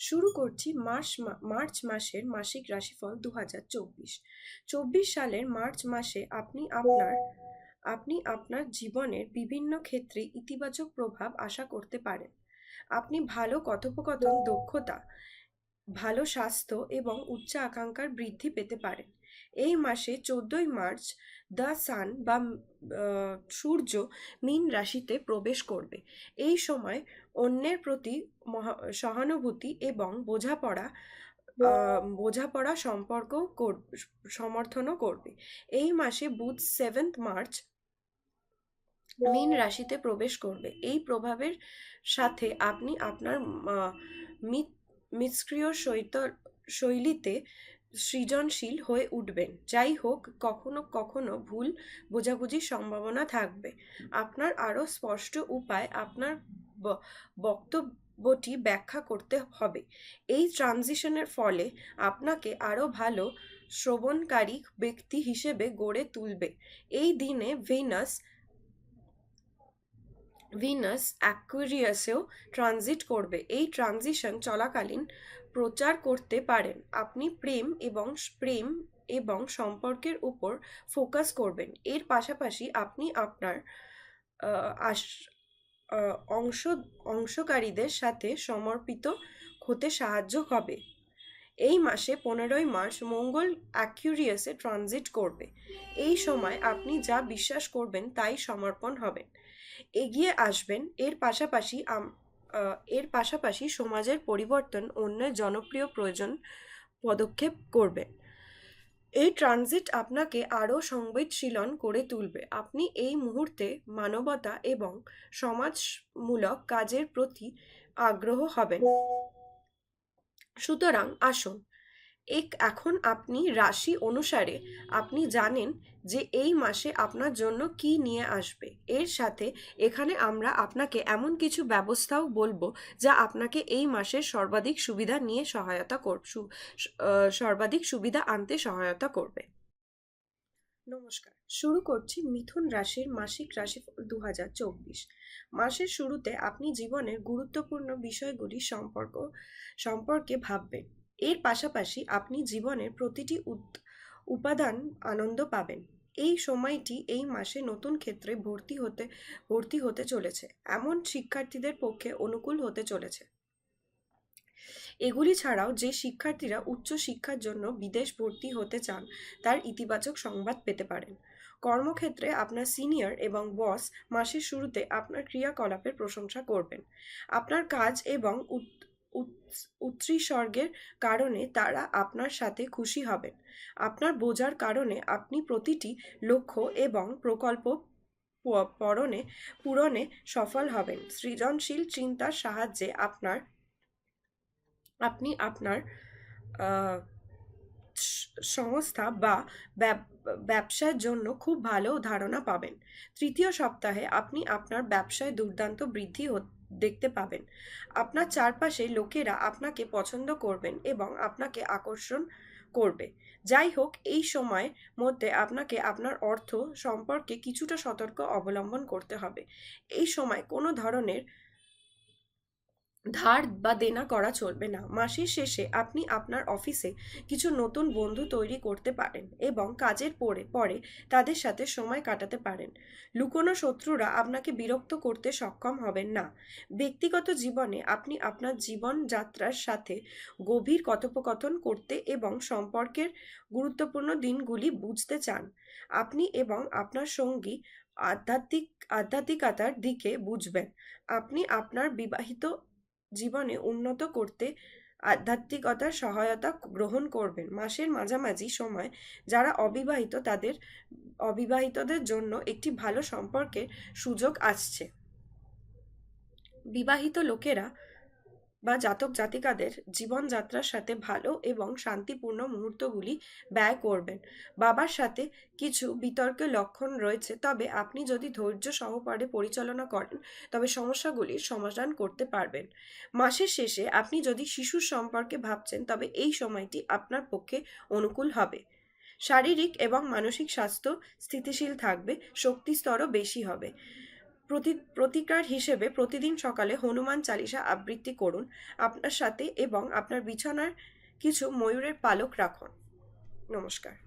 শুরু করছি March March মাসের মাসিক রাশিফল দু হাজার চব্বিশ। চব্বিশ সালের মার্চ মাসে আপনি আপনার আপনি আপনার জীবনের বিভিন্ন ক্ষেত্রে ইতিবাচক প্রভাব আশা করতে পারেন। আপনি ভালো কথোপকথন, দক্ষতা, ভালো স্বাস্থ্য এবং উচ্চ আকাঙ্ক্ষার বৃদ্ধি পেতে পারেন। এই মাসে চোদ্দই মার্চ দ্য সান বা সূর্য মীন রাশিতে প্রবেশ করবে। এই সময় অন্যের প্রতি সহানুভূতি এবং বোঝাপড়া বোঝাপড়া সম্পর্ক সমর্থনও করবে। এই মাসে বুধ সেভেন্থ মার্চ মীন রাশিতে প্রবেশ করবে। এই প্রভাবের সাথে আপনি আপনার আহ, শৈত শৈলীতে সৃজনশীল হয়ে উঠবেন। যাই হোক কখনো কখনো ভুল বোঝাবুঝির সম্ভাবনা থাকবে। আপনার আরও স্পষ্ট উপায় আপনার বক্তব্যটি ব্যাখ্যা করতে হবে। এই ট্রানজিশনের ফলে আপনাকে আরও ভালো শ্রবণকারী ব্যক্তি হিসেবে গড়ে তুলবে। এই দিনে ভেনাস, ভিনাস অ্যাকুয়ারিয়াসেও ট্রানজিট করবে। এই ট্রানজিশন চলাকালীন প্রচার করতে পারেন। আপনি প্রেম এবং প্রেম এবং সম্পর্কের উপর ফোকাস করবেন। এর পাশাপাশি আপনি আপনার অংশ, অংশকারীদের সাথে সমর্পিত হতে সাহায্য হবে। এই মাসে পনেরোই মার্চ মঙ্গল অ্যাকিউরিয়াসে ট্রানজিট করবে। এই সময় আপনি যা বিশ্বাস করবেন তাই সমর্পণ হবেন। এগিয়ে আসবেন। এর পাশাপাশি এর পাশাপাশি সমাজের পরিবর্তন অন্যের জনপ্রিয় প্রয়োজন পদক্ষেপ করবেন এই ট্রানজিট আপনাকে আরও সংবেদশীলন করে তুলবে। আপনি এই মুহূর্তে মানবতা এবং সমাজমূলক কাজের প্রতি আগ্রহ হবেন। সুতরাং আসুন এক এখন আপনি রাশি অনুসারে আপনি জানেন যে এই মাসে আপনার জন্য কি নিয়ে আসবে। এর সাথে এখানে আমরা আপনাকে এমন কিছু ব্যবস্থাও বলব যা আপনাকে এই মাসের সর্বাধিক সুবিধা নিয়ে সহায়তা কর সর্বাধিক সুবিধা আনতে সহায়তা করবে। নমস্কার, শুরু করছি মিথুন রাশির মাসিক রাশিফল দু হাজার চব্বিশ। মাসের শুরুতে আপনি জীবনের গুরুত্বপূর্ণ বিষয়গুলি সম্পর্ক, সম্পর্কে ভাববেন। এর পাশাপাশি আপনি জীবনের প্রতিটি উপাদান আনন্দ পাবেন। এই সময়টি এই মাসে নতুন ক্ষেত্রে ভর্তি হতে ভর্তি হতে চলেছে। এমন শিক্ষার্থীদের পক্ষে অনুকূল হতে চলেছে। এগুলি ছাড়াও যে শিক্ষার্থীরা উচ্চ শিক্ষার জন্য বিদেশ ভর্তি হতে চান, তার ইতিবাচক সংবাদ পেতে পারেন। কর্মক্ষেত্রে আপনার সিনিয়র এবং বস মাসের শুরুতে আপনার ক্রিয়াকলাপের প্রশংসা করবেন। আপনার কাজ এবং উৎসর্গের কারণে তারা আপনার সাথে খুশি হবেন। আপনার বোঝার কারণে আপনি প্রতিটি লক্ষ্য এবং প্রকল্প পরণে পূরণে সফল হবেন। সৃজনশীল চিন্তার সাহায্যে আপনার, আপনি আপনার সংস্থা বা ব্যবসার জন্য খুব ভালো ধারণা পাবেন। তৃতীয় সপ্তাহে আপনি আপনার ব্যবসায় দুর্দান্ত বৃদ্ধি দেখতে পাবেন। আপনার চারপাশে লোকেরা আপনাকে পছন্দ করবেন এবং আপনাকে আকর্ষণ করবে। যাই হোক, এই সময়ের মধ্যে আপনাকে আপনার অর্থ সম্পর্কে কিছুটা সতর্ক অবলম্বন করতে হবে। এই সময় কোনো ধরনের ধার বা দেনা করা চলবে না। মাসের শেষে আপনি আপনার অফিসে কিছু নতুন বন্ধু তৈরি করতে পারেন এবং কাজের পরে পরে তাদের সাথে সময় কাটাতে পারেন। লুকোনো শত্রুরা আপনাকে বিরক্ত করতে সক্ষম হবেন না। ব্যক্তিগত জীবনে আপনি আপনার জীবনযাত্রার সাথে গভীর কথোপকথন করতে এবং সম্পর্কের গুরুত্বপূর্ণ দিনগুলি বুঝতে চান। আপনি এবং আপনার সঙ্গী আধ্যাত্মিক, আধ্যাত্মিকতার দিকে বুঝবেন। আপনি আপনার বিবাহিত জীবনে উন্নত করতে আধ্যাত্মিকতার সহায়তা গ্রহণ করবেন। মাসের মাঝামাঝি সময় যারা অবিবাহিত তাদের অবিবাহিতদের জন্য একটি ভালো সম্পর্কের সুযোগ আসছে। বিবাহিত লোকেরা বা জাতক জাতিকাদের জীবনযাত্রার সাথে ভালো এবং শান্তিপূর্ণ মুহূর্তগুলি ব্যয় করবেন। বাবার সাথে কিছু বিতর্কের লক্ষণ রয়েছে, তবে আপনি যদি ধৈর্য সহকারে পরিচালনা করেন, তবে সমস্যাগুলির সমাধান করতে পারবেন। মাসের শেষে আপনি যদি শিশুর সম্পর্কে ভাবছেন, তবে এই সময়টি আপনার পক্ষে অনুকূল হবে। শারীরিক এবং মানসিক স্বাস্থ্য স্থিতিশীল থাকবে শক্তি স্তরও বেশি হবে। প্রতি, প্রতিকার হিসেবে প্রতিদিন সকালে হনুমান চালিসা আবৃত্তি করুন, আপনার সাথে এবং আপনার বিছানার কিছু ময়ূরের পালক রাখুন। নমস্কার।